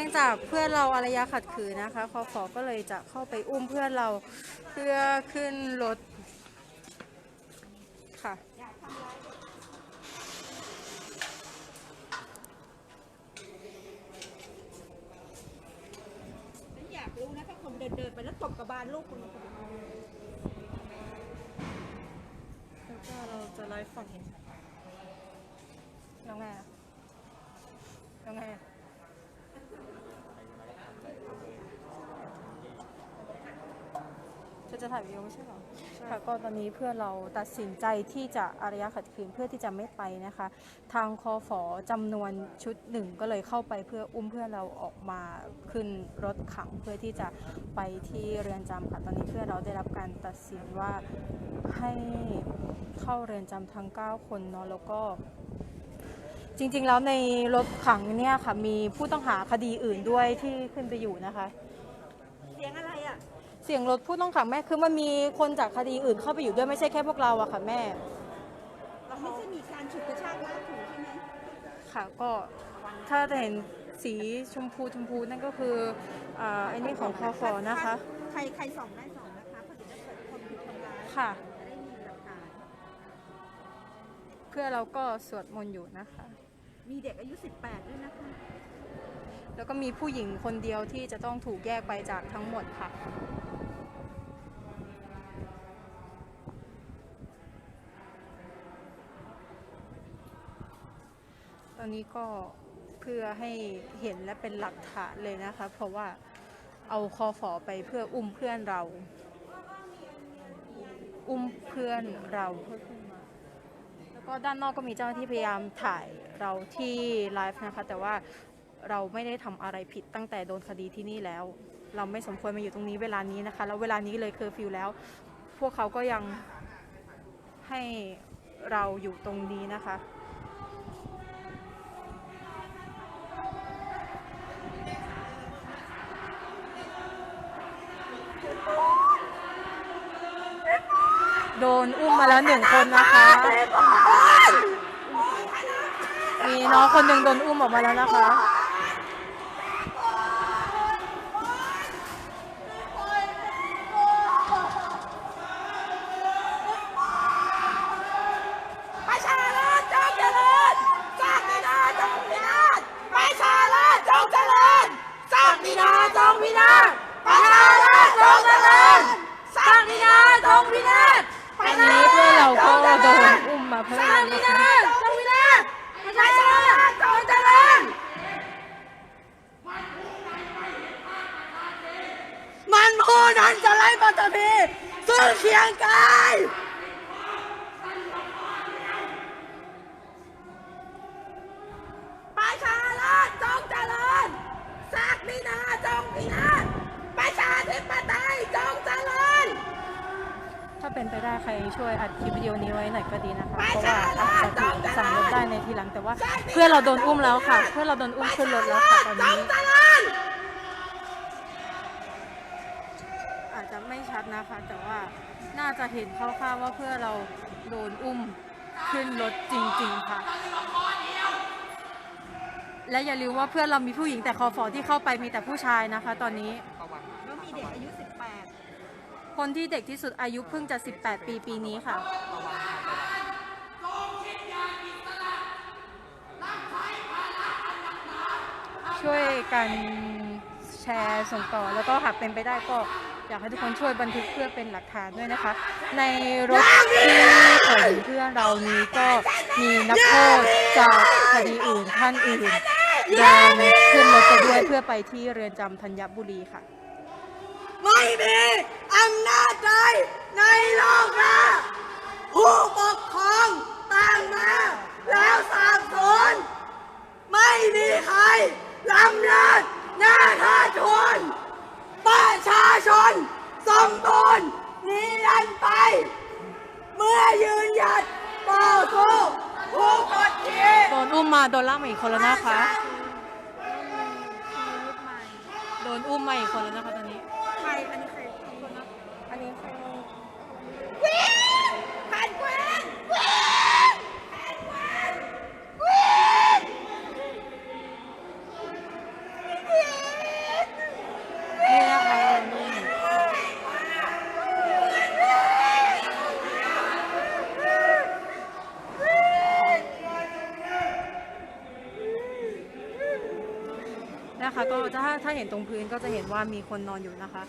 นื่องจากเพื่อนเราอารยะขัดขืนนะคะคอฟอก็เลยจะเข้าไปอุ้มเพื่อนเราเพื่อขึ้นรถค่ะฉันอยากรู้นะถ้าคนเดินเดินๆไปแล้วตบกระบาลลูกคุณแล้วก็เราจะไลฟ์ฝั่งนี้แล้วไงอะแล้วไงอะ เธอจะถ่ายวิดีโอไม่ใช่เหรอค่ะก็ตอนนี้เพื่อนเราตัดสินใจที่จะอารยะขัดขืนเพื่อที่จะไม่ไปนะคะ ทางคอฝอจำนวนชุดหนึ่งก็เลยเข้าไปเพื่ออุ้มเพื่อนเราออกมาขึ้นรถขังเพื่อที่จะไปที่เรือนจำค่ะตอนนี้เพื่อนเราได้รับการตัดสินว่าให้เข้าเรือนจำทั้ง 9 คนเนาะแล้วก็จริงๆ แล้วในรถขังเนี่ยค่ะมีผู้ต้องหาคดีอื่นด้วยที่ขึ้นไปอยู่นะคะ เสียงอะไรอะ เสียงรถผู้ต้องขังแม่คือมันมีคนจากคดีอื่นเข้าไปอยู่ด้วยไม่ใช่แค่พวกเราอะค่ะแม่ เราไม่ใช่มีการฉุดกระชากลากถูใช่ไหมค่ะก็ถ้าจะเห็นสีชมพูชมพูนั่นก็คืออ่าไอ้นี่ของคอฟอนะคะ ใครใครส่องได้ส่องนะคะเพราะเดี๋ยวถ้าเกิดคนถูกทำร้ายค่ะ จะได้มีหลักฐานเพื่อเราก็สวดมนต์อยู่นะคะ มีเด็กอายุ 18 ด้วยนะคะ แล้วก็มีผู้หญิงคนเดียวที่จะต้องถูกแยกไปจากทั้งหมดค่ะ ตอนนี้ก็เพื่อให้เห็นและเป็นหลักฐานเลยนะคะ เพราะว่าเอาคอฝอไปเพื่ออุ้มเพื่อนเรา อุ้มเพื่อนเราเพื่อขึ้นมาแล้วก็ด้านนอกก็มีเจ้าหน้าที่พยายามถ่ายเราที่ไลฟ์นะคะ แต่ว่าเราไม่ได้ทำอะไรผิดตั้งแต่โดนคดีที่นี่แล้ว เราไม่สมควรมาอยู่ตรงนี้เวลานี้นะคะ แล้วเวลานี้เลยเคอร์ฟิวแล้ว พวกเขาก็ยังให้เราอยู่ตรงนี้นะคะ โดนอุ้มมาแล้วหนึ่งคนนะคะ มีน้องคนหนึ่งโดนอุ้มออกมาแล้วนะคะประ ดนอุ้มมาเพิ่สร้างมบินะคะดาจงพินาศประชาชนจงเจริญมันผู้นั้นจะไล่ปัตตภีซึ่งเคียงกาย เป็นไปได้ใครช่วยอัดคลิปวิดีโอนี้ไว้หน่อยก็ดีนะคะ เพราะว่าอาจจะถูกสั่งลบได้ในทีหลังแต่ว่า เพื่อนเราโดนอุ้มแล้วค่ะ เพื่อนเราโดนอุ้มขึ้นรถแล้วค่ะตอนจนี้งเจริญอาจจะไม่ชัดนะคะ แต่ว่าน่าจะเห็นคร่าวๆว่าเพื่อนเราโดนอุ้มขึ้นรถจริง ๆ ค่ะ และอย่าลืมว่าเพื่อนเรามีผู้หญิงแต่คอฟอที่เข้าไปมีแต่ผู้ชายนะคะ ตอนนี้แล้วมีเด็กอายุ คนที่เด็กที่สุดอายุเพิ่งจะ 18 ปีปีนี้ค่ะช่วยกันแชร์ส่งต่อแล้วก็หากเป็นไปได้ก็อยากให้ทุกคนช่วยบันทึกเพื่อเป็นหลักฐานด้วยนะคะ ในรถที่ขนเพื่อนเรานี้ก็มีนักโทษจากคดีอื่นท่านอื่นเดินขึ้นรถไปด้วยเพื่อไปที่เรือนจำธัญบุรีค่ะ ไม่มีอำนาจใดในโลกนะผู้ปกครองต่างมา แล้วสาบสูญไม่มีใครลำเลิศหน้าท่าชวนประชาชนสมบูรณ์นิรันดร์ไป เมื่อยืนหยัดต่อสู้ผู้กดขี่โดนอุ้มมาโดนล่ากมาอีกคนแล้วนะคะ โดนอุ้มมาอีกคนแล้วนะคะต อันนี้ใครอันนี้ใครวิ่งแพนกวินวิ่งแพนกวินวิ่งนี่นะคะนี่ นะคะก็จะถ้าถ้าเห็นตรงพื้นก็จะเห็นว่ามีคนนอนอยู่นะคะ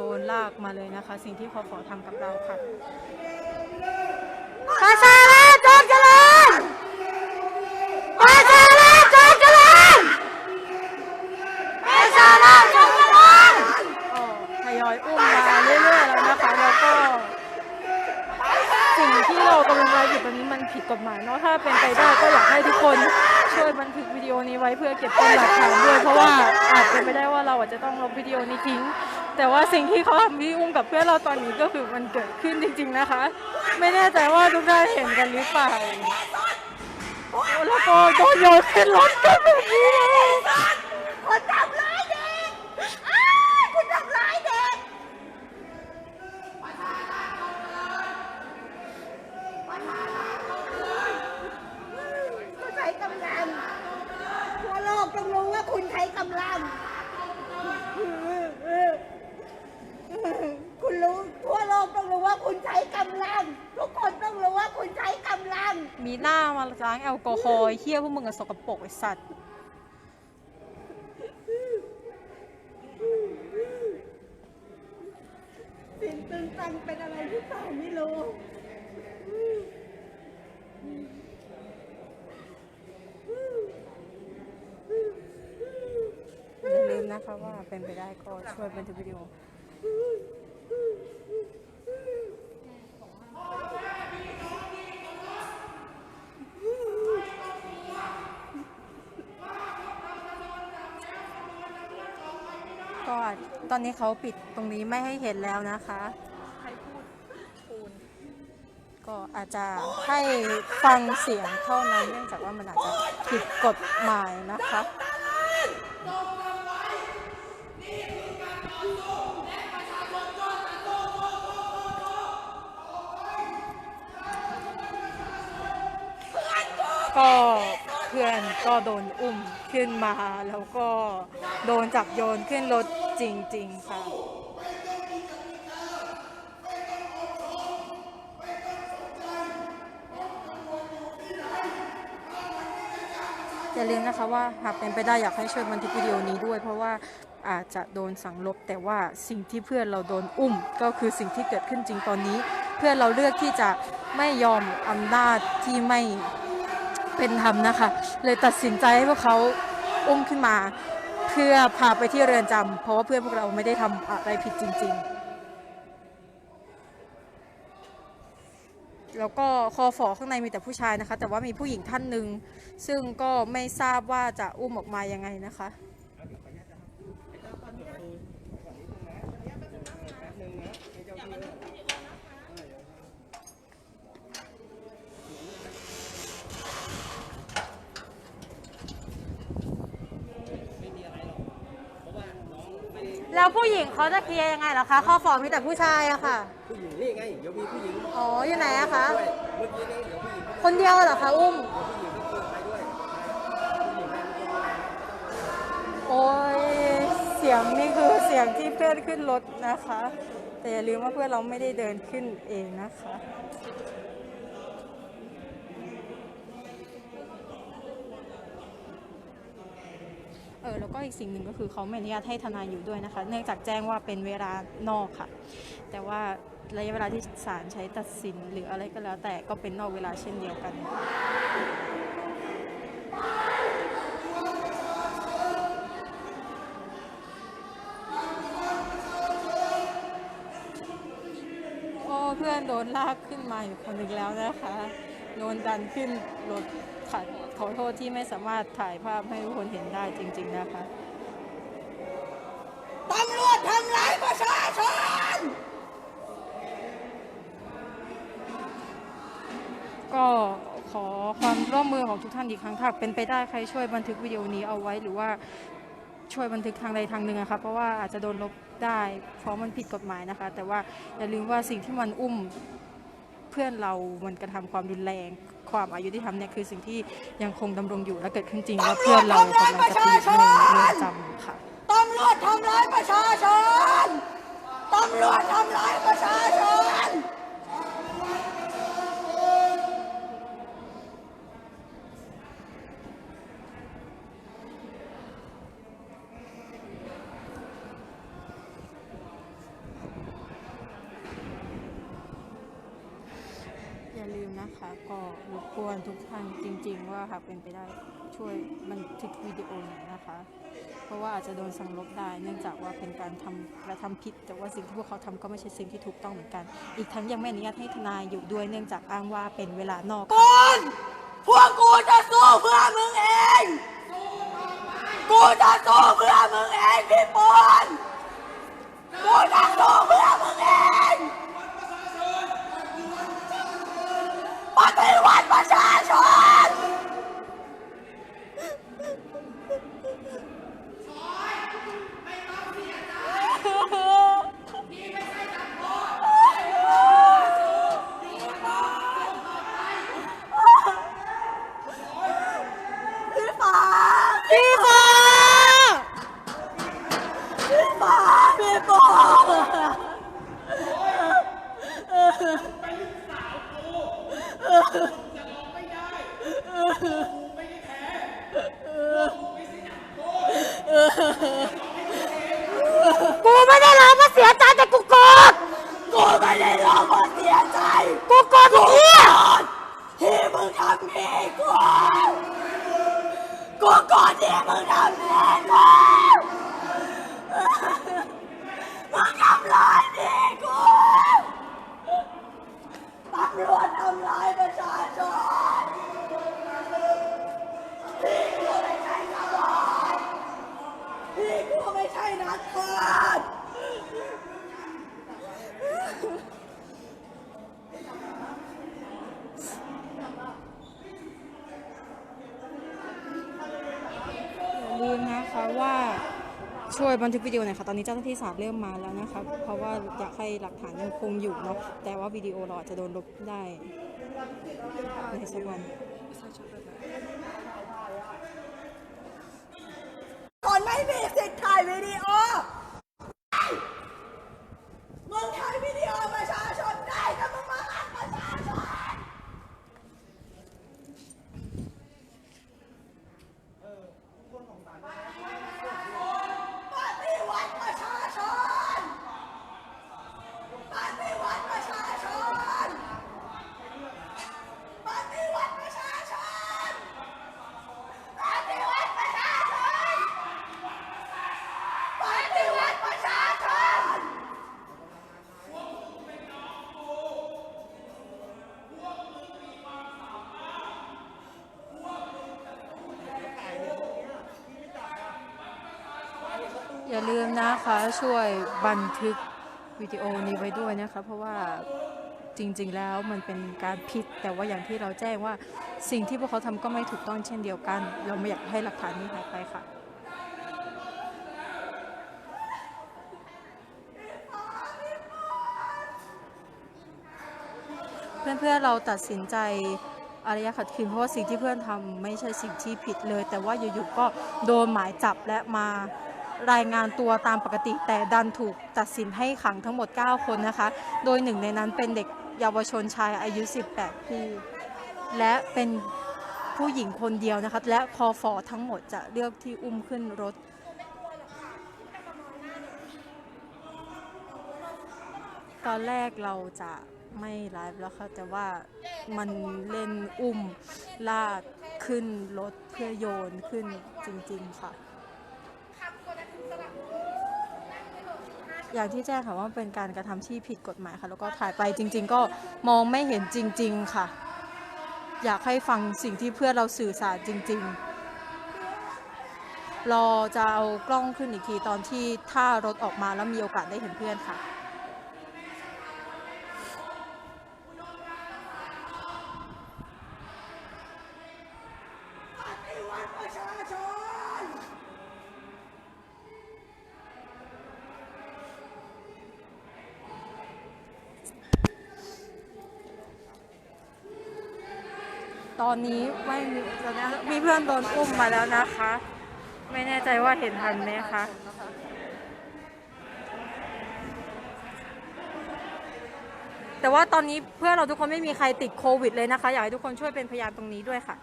โดนลากมาเลยนะคะ สิ่งที่คอฟอทำกับเราค่ะประชาราชจงเจริญประชาราชจงเจริญประชาราชจงเจริญก็ทยอยอุ้มมาเรื่อยๆแล้วนะคะแล้วก็ สิ่งที่เรากำลังไลฟ์อยู่ตอนนี้มันผิดกฎหมายเนาะถ้าเป็นไปได้ก็อยากให้ทุกคนช่วยบันทึกวิดีโอนี้ไว้เพื่อเก็บเป็นหลักฐานด้วย เพราะว่าอาจเป็นไปได้ว่าเราอาจจะต้องลบวิดีโอนี้ทิ้ง แต่ว่าสิ่งที่เขาทำพี่อุ้มกับเพื่อนเราตอนนี้ก็คือมันเกิดขึ้นจริง ๆนะคะ ไม่แน่ใจว่าทุกท่านเห็นกันหรือเปล่าแล้วก็โดนโยนขึ้นรถกันแบบนี้เลยคุณทำร้ายเด็กคุณทำร้ายเด็กคุณใช้กำลังทั่วโลกต้องรู้ว่าคุณใช้กำลัง คุณรู้ทั่วโลกต้องรู้ว่าคุณใช้กำลัง ทุกคนต้องรู้ว่าคุณใช้กำลัง มีหน้ามาล้างแอลกอฮอล์เฮี้ยพวกมึงอะสกปรกไอสัตว์ สิ่งตึงตังเป็นอะไรที่เปล่าไม่รู้อย่าลืมนะคะว่าเป็นไปได้ก็ช่วยบันทึกวิดีโอ ก็ ตอนนี้เขาปิดตรงนี้ไม่ให้เห็นแล้วนะคะก็อาจจะให้ฟังเสียงเท่านั้นเนื่องจากว่ามันอาจจะผิดกฎหมายนะคะก็เพื่อนก็โดนอุ้มขึ้นมา แล้วก็โดนจับโยนขึ้นรถ จริง ๆ ค่ะอย่าลืมนะคะว่าหากเป็นไปได้อยากให้ช่วยบันทึกวิดีโอนี้ด้วย เพราะว่าอาจจะโดนสั่งลบ แต่ว่าสิ่งที่เพื่อนเราโดนอุ้ม ก็คือสิ่งที่เกิดขึ้นจริงตอนนี้ เพื่อนเราเลือกที่จะไม่ยอมอำนาจที่ไม่เป็นธรรมนะคะ เลยตัดสินใจให้พวกเขาอุ้มขึ้นมา เพื่อพาไปที่เรือนจำเพราะว่าเพื่อนพวกเราไม่ได้ทำอะไรผิดจริง ๆ แล้วก็คอฝอข้างในมีแต่ผู้ชายนะคะ แต่ว่ามีผู้หญิงท่านหนึ่งซึ่งก็ไม่ทราบว่าจะอุ้มออกมายังไงนะคะ ผู้หญิงเขาจะเคลียร์ยังไงเหรอคะคอฝอมีแต่ผู้ชายอะค่ะ ผู้หญิงนี่ไง เดี๋ยวมีผู้หญิงอ๋ออยู่ไหนอะคะด้วยเมื่อกี้นี้เดี๋ยวผู้หญิงคนเดียวเหรอคะอุ้มเดี๋ยวผู้หญิงที่ขึ้นไปด้วยผู้หญิงให้ผู้หญิงให้โอ้ยเสียงนี่คือเสียงที่เพื่อนขึ้นรถนะคะ แต่อย่าลืมว่าเพื่อนเราไม่ได้เดินขึ้นเองนะคะ ออแล้วก็อีกสิ่งหนึ่งก็คือเขาไม่อนุญาตให้ทนายอยู่ด้วยนะคะ เนื่องจากแจ้งว่าเป็นเวลานอกค่ะ แต่ว่าระยะเวลาที่ศาลใช้ตัดสินหรืออะไรก็แล้ว แต่ก็เป็นนอกเวลาเช่นเดียวกันก็เพื่อนโดนลากขึ้นมาอยู่คนหนึ่งแล้วนะคะ โดนดันขึ้นรถค่ะขอโทษที่ไม่สามารถถ่ายภาพให้ทุกคนเห็นได้จริง ๆ นะคะตำรวจทำร้ายประชาชน ก็ขอความร่วมมือของทุกท่านอีกครั้งถ้าเป็นไปได้ใครช่วยบันทึกวิดีโอนี้เอาไว้หรือว่าช่วยบันทึกทางใดทางหนึ่งอะคะเพราะว่าอาจจะโดนลบได้เพราะมันผิดกฎหมายนะคะ แต่ว่าอย่าลืมว่าสิ่งที่มันอุ้ม พื่อนเรามันกระทำความรุนแรง ความอายุที่ทำเนี่ยคือสิ่งที่ยังคงดำรงอยู่และเกิดขึ้นจริงว่าเพื่อนเรากำลังจะถูกในเรือนจำค่ะ ตำรวจทำร้ายประชาชน ตำรวจทำร้ายประชาชน ลืมนะคะ ก็รบกวนทุกท่านจริง ๆ ว่าหากเป็นไปได้ช่วยบันทึกวิดีโอหน่อยนะคะ เพราะว่าอาจจะโดนสั่งลบได้ เนื่องจากว่าเป็นการทำกระทำผิด แต่ว่าสิ่งที่พวกเขาทำก็ไม่ใช่สิ่งที่ถูกต้องเหมือนกัน อีกทั้งยังไม่อนุญาตให้ทนายอยู่ด้วยเนื่องจากอ้างว่าเป็นเวลานอกค่ะคุณพวกกูจะสู้เพื่อมึงเอง กูจะสู้เพื่อมึงเองพี่ปอนกูจะสู้เพื่อมึงเองปฏิ วันประชาชน พี่ฟ้าพี่ฟ้าพี่ฟ้าพี่ปอกูไม่ได้ร้องเพราะเสียใจแต่กูโกรธกูไม่ได้ร้องเพราะเสียใจ กูโกรธเหี้ยที่มึงทำพี่กู ก่อนที่มึงทำแม่กูมึงทำลายเด็กกูตำรวจทำลายประชาชนพี่กูไม่ใช่ตำรวจพี่กูไม่ใช่นักโทษ อย่าลืมนะคะ ว่าช่วยบันทึกวิดีโอหน่อยค่ะตอนนี้เจ้าหน้าที่ศาลเริ่มมาแล้วนะคะเพราะว่าอยากให้หลักฐานยังคงอยู่เนาะแต่ว่าวิดีโอเราอาจจะโดนลบได้ในสักวันคนไม่มีสิทธิ์ถ่ายวิดีโอ มึงถ่ายวิดีโอประชาชนได้แต่มึงมาหักประชาชน ปฏิวัติประชาชน ปฏิวัติประชาชน ปฏิวัติประชาชน ปฏิวัติประชาชน ปฏิวัติประชาชน อย่าลืมนะคะช่วยบันทึกวิดีโอนี้ไว้ด้วยนะคะ เพราะว่าจริงๆแล้วมันเป็นการผิด แต่ว่าอย่างที่เราแจ้งว่าสิ่งที่พวกเขาทำก็ไม่ถูกต้องเช่นเดียวกัน เราไม่อยากให้หลักฐานนี้หายไปค่ะ เพื่อนๆเราตัดสินใจอารยะขัดขืนเพราะว่าสิ่งที่เพื่อนทำไม่ใช่สิ่งที่ผิดเลย แต่ว่าอยู่ๆก็โดนหมายจับและมา รายงานตัวตามปกติ แต่ดันถูกตัดสินให้ขังทั้งหมด 9 คนนะคะ โดยหนึ่งในนั้นเป็นเด็กเยาวชนชายอายุ 18 ปี และเป็นผู้หญิงคนเดียวนะคะ และคอฟอทั้งหมดจะเลือกที่อุ้มขึ้นรถตอนแรกเราจะไม่ไลฟ์แล้วค่ะแต่ว่ามันเล่นอุ้มลากขึ้นรถเพื่อโยนขึ้นจริง ๆ ค่ะ อย่างที่แจ้งค่ะว่าเป็นการกระทำที่ผิดกฎหมายค่ะ แล้วก็ถ่ายไปจริง ๆ ก็มองไม่เห็นจริง ๆ ค่ะ อยากให้ฟังสิ่งที่เพื่อนเราสื่อสารจริง ๆ รอจะเอากล้องขึ้นอีกทีตอนที่ถ้ารถออกมาแล้วมีโอกาสได้เห็นเพื่อนค่ะ อนนี้ไม่มีตอนนี้มีเพื่อนโดนอุ้มมาแล้วนะคะ ไม่แน่ใจว่าเห็นทันไหมคะแต่ว่าตอนนี้เพื่อนเราทุกคนไม่มีใครติดโควิดเลยนะคะ อยากให้ทุกคนช่วยเป็นพยานตรงนี้ด้วยค่ะ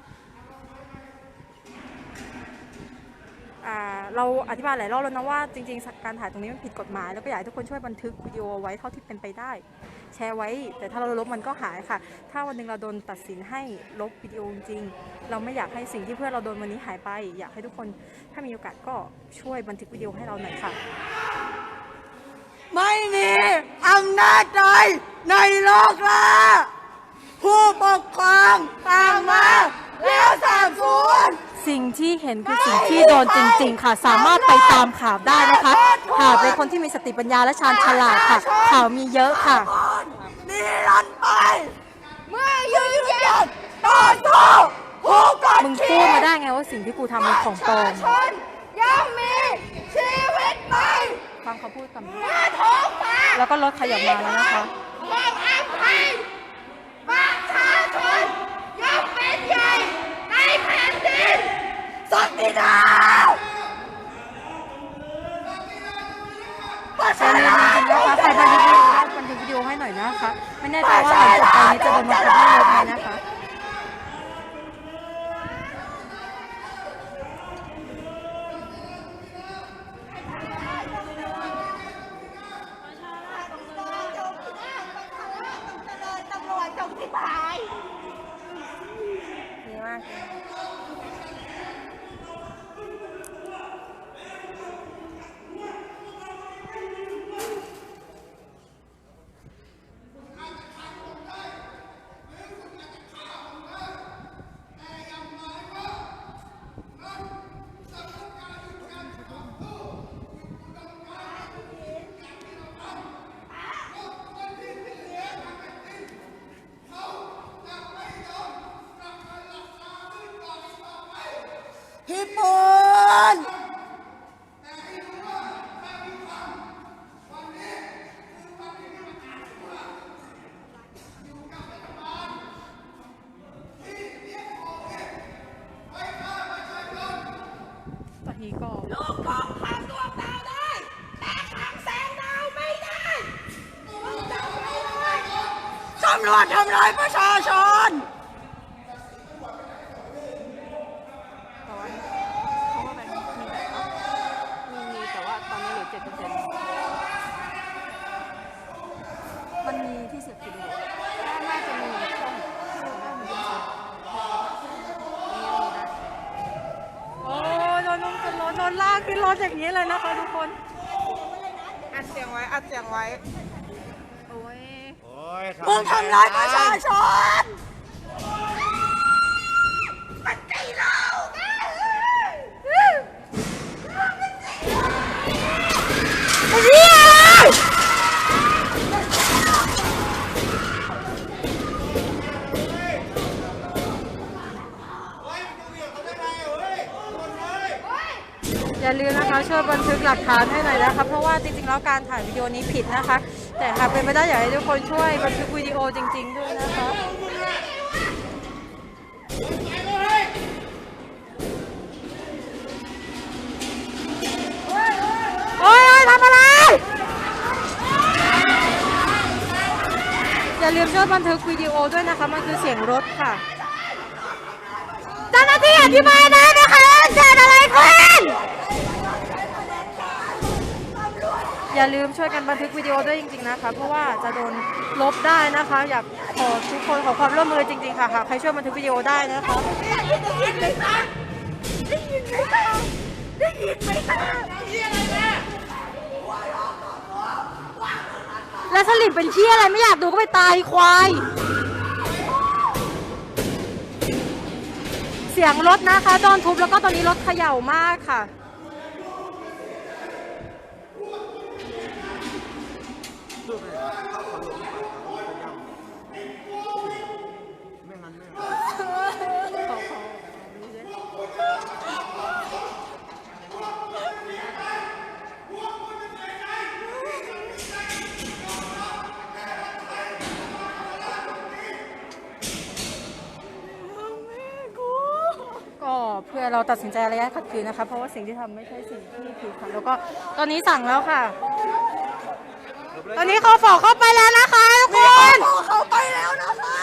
เราอธิบายหลายรอบแล้วนะว่าจริงๆการถ่ายตรงนี้มันผิดกฎหมาย แล้วก็อยากให้ทุกคนช่วยบันทึกวิดีโอไว้เท่าที่เป็นไปได้ แชร์ไว้ แต่ถ้าเราลบมันก็หายค่ะ ถ้าวันหนึ่งเราโดนตัดสินให้ลบวิดีโอจริง เราไม่อยากให้สิ่งที่เพื่อนเราโดนวันนี้หายไป อยากให้ทุกคนถ้ามีโอกาสก็ช่วยบันทึกวิดีโอให้เราหน่อยค่ะ ไม่มีอำนาจใดในโลกละผู้ปกครองตางมาแล้วสามศูนย์ สิ่งที่เห็นคือสิ่งที่โดนจริง ๆ ค่ะ สามารถไปตามข่าวได้นะคะหากเป็นคนที่มีสติปัญญาและชาญฉลาดค่ะ ข่าวมีเยอะค่ะนิรันดร์ไปเมื่อยืนหยัดต่อสู้ผู้กดมึงขี่พูดมาได้ไงว่าสิ่งที่กูทำเป็นของปลอมชนยังมีชีวิตใหม่ฟังเขาพูดกันเมื่อท้องฟ้าแล้วก็รถขยับมาแล้วนะคะ สักดินาประแต่ชาในจริงนะคะใครบันทึกวิดีโอได้บันทึกวิดีโอให้หน่อยนะคะ ไม่แน่ใจว่าหลังจากตอนนี้จะโดนบันทึกให้ลบไหมนะคะ ตำรวจจงที่หาย ดีมาก พี่ปูน ตอนนี้ก็ ลูกของทำดวงดาวได้ แต่ทำแสงดาวไม่ได้มึงจำไว้เลยตำรว จทำร้ายประชาชนแต่ว่ามันมีแต่ว่าตอนนี้เหลือ7%มันมีที่เสียบวิดีโอน่าจะมีช่องโอ้โดนลงขึ้นรถโดนลากขึ้นรถอย่างนี้เลยนะคะทุกคน อัดเสียงไว้ อัดเสียงไว้ มึงทำร้ายประชาชนมันใจเราไอ้เหี้ยอย่าลืมนะคะช่วยบันทึกหลักฐานให้หน่อยนะคะเพราะว่าจริงๆแล้วการถ่ายวิดีโอนี้ผิดนะคะ แต่หากเป็นไปได้อยากให้ทุกคนช่วยบันทึกวิดีโอจริง ๆ ด้วยนะคะโอ้ยโอ้ยทำอะไร อย่าลืมช่วยบันทึกวิดีโอด้วยนะคะ มันคือเสียงรถค่ะเจ้าหน้าที่อธิบายได้ไหมคะเกิดอะไรขึ้น อย่าลืมช่วยกันบันทึกวิดีโอด้วยจริงๆนะคะเพราะว่าจะโดนลบได้นะคะ อยากขอทุกคนขอความร่วมมือจริงๆค่ะหากใครช่วยบันทึกวิดีโอได้นะคะได้ยินไหมคะได้ยินไหมคะได้ยินไหมคะและสลิปเป็นเชี่ยอะไรไม่อยากดูก็ไปตายควาย เสียงรถนะคะโดนทุบแล้วก็ตอนนี้รถเขย่ามากค่ะ เราตัดสินใจระยะขัดขืนนะคะ เพราะว่าสิ่งที่ทำไม่ใช่สิ่งที่ผิดค่ะแล้วก็ตอนนี้สั่งแล้วค่ะ ตอนนี้เขาฝอกเข้าไปแล้วนะคะทุกคนเข้าไปแล้วนะคะ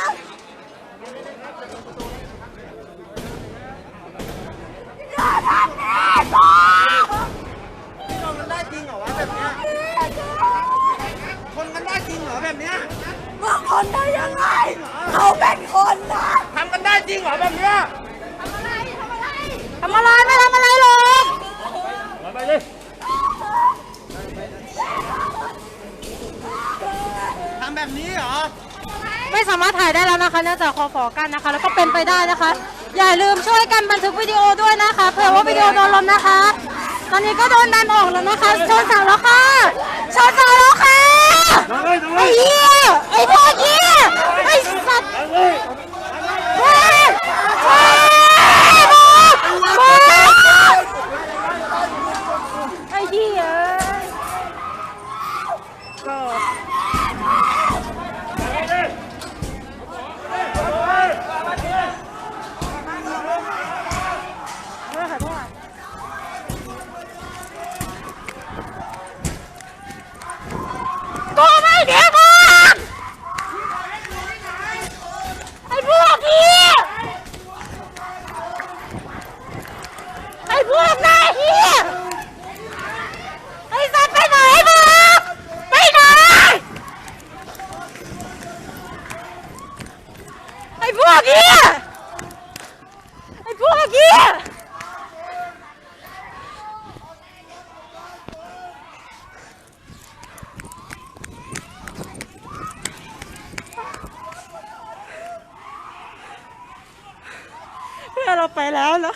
ทำนกันได้จริงเหรอแบบนี้ยนกันได้จริงเหรอแบบเนี้ยมึงคนได้ยังไงเขาเป็นคนนะทำกันได้จริงเหรอแบบเนี้ยำอะไรไม่ทำอะไรหรอกมาไปเลยทำแบบนี้เหรอ ไม่สามารถถ่ายได้แล้วนะคะเนื่องจากคอฟอกันนะคะ แล้วก็เป็นไปได้นะคะ อย่าลืมช่วยกันบันทึกวิดีโอด้วยนะคะเผื่อว่าวิดีโอโดนลมนะคะ ตอนนี้ก็โดนดันออกแล้วนะคะชนเสาแล้วค่ะชนเสาแล้วค่ะไอ้เหี้ยไอ้พวกเหี้ยไอ้สัตว์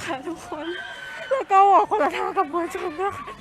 นะคะทุกคน แล้วก็บอกคนละทางกับมวลชนนะคะ